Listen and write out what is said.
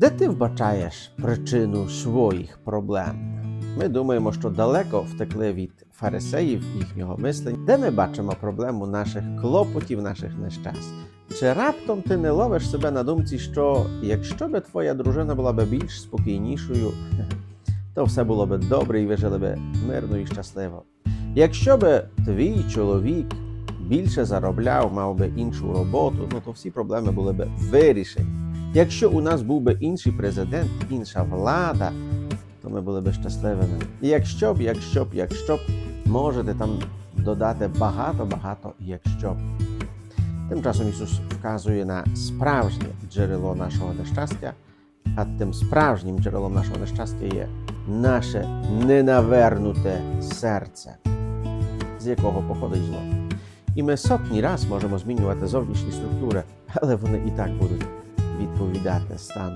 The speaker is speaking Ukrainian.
Де ти вбачаєш причину своїх проблем? Ми думаємо, що далеко втекли від фарисеїв їхнього мислення, де ми бачимо проблему наших клопотів, наших нещасть. Чи раптом ти не ловиш себе на думці, що якщо би твоя дружина була би більш спокійнішою, то все було би добре і ви жили би мирно і щасливо. Якщо би твій чоловік більше заробляв, мав би іншу роботу, ну то всі проблеми були б вирішені. Якщо у нас був би інший президент, інша влада, то ми були б щасливими. І якщо б, якщо б, якщо б, можете там додати багато-багато якщо б. Тим часом Ісус вказує на справжнє джерело нашого нещастя, а тим справжнім джерелом нашого нещастя є наше ненавернуте серце, з якого походить зло. І ми сотні раз можемо змінювати зовнішні структури, але вони і так будуть convidada a no